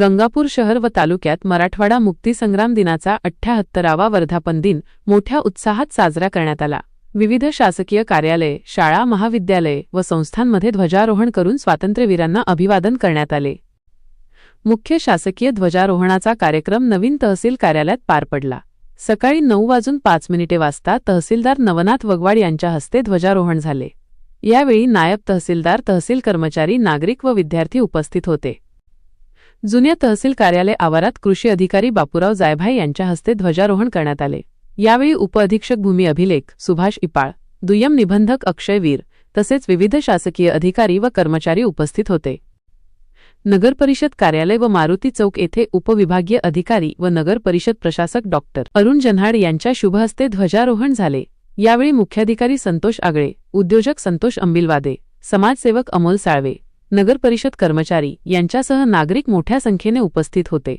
गंगापूर शहर व तालुक्यात मराठवाडा मुक्तीसंग्राम दिनाचा अठ्ठ्याहत्तरावा वर्धापन दिन मोठ्या उत्साहात साजरा करण्यात आला. विविध शासकीय कार्यालय शाळा महाविद्यालये व संस्थांमध्ये ध्वजारोहण करून स्वातंत्र्यवीरांना अभिवादन करण्यात आले. मुख्य शासकीय ध्वजारोहणाचा कार्यक्रम नवीन तहसील कार्यालयात पार पडला. सकाळी नऊ वाजून पाच मिनिटे वाजता तहसीलदार नवनाथ वगवाड यांच्या हस्ते ध्वजारोहण झाले. यावेळी नायब तहसीलदार तहसील कर्मचारी नागरिक व विद्यार्थी उपस्थित होते. जुन्या तहसील कार्यालय आवारात कृषी अधिकारी बापूराव जायभाई यांच्या हस्ते ध्वजारोहण करण्यात आले. यावेळी उपअधीक्षक भूमी अभिलेख सुभाष इपाळ दुय्यम निबंधक अक्षय वीर तसेच विविध शासकीय अधिकारी व कर्मचारी उपस्थित होते. नगर परिषद कार्यालय व मारुती चौक येथे उपविभागीय अधिकारी व नगर परिषद प्रशासक डॉक्टर अरुण जन्हाड यांच्या शुभहस्ते ध्वजारोहण झाले. यावेळी मुख्याधिकारी संतोष आगळे उद्योजक संतोष अंबिलवादे समाजसेवक अमोल साळवे नगरपरिषद कर्मचारी यांच्यासह नागरिक मोठ्या संख्येने उपस्थित होते.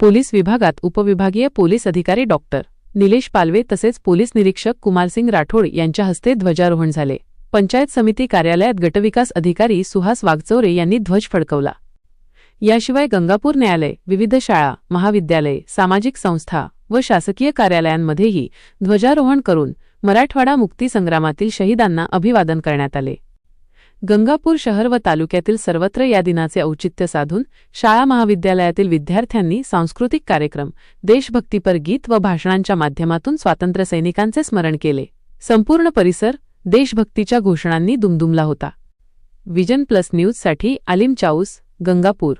पोलीस विभागात उपविभागीय पोलीस अधिकारी डॉक्टर निलेश पालवे तसेच पोलीस निरीक्षक कुमारसिंग राठोड यांच्या हस्ते ध्वजारोहण झाले. पंचायत समिती कार्यालयात गटविकास अधिकारी सुहास वागचौरे यांनी ध्वज फडकवला. याशिवाय गंगापूर न्यायालय विविध शाळा महाविद्यालय सामाजिक संस्था व शासकीय कार्यालयांमध्येही ध्वजारोहण करून मराठवाडा मुक्ती संग्रामातील शहीदांना अभिवादन करण्यात आले. गंगापूर शहर व तालुक्यातील सर्वत्र या दिनाचे औचित्य साधून शाळा महाविद्यालयातील विद्यार्थ्यांनी सांस्कृतिक कार्यक्रम देशभक्तीपर गीत व भाषणांच्या माध्यमातून स्वातंत्र्यसैनिकांचे स्मरण केले. संपूर्ण परिसर देशभक्तीच्या घोषणांनी दुमदुमला होता. विजन प्लस न्यूजसाठी आलिम चाऊस गंगापूर.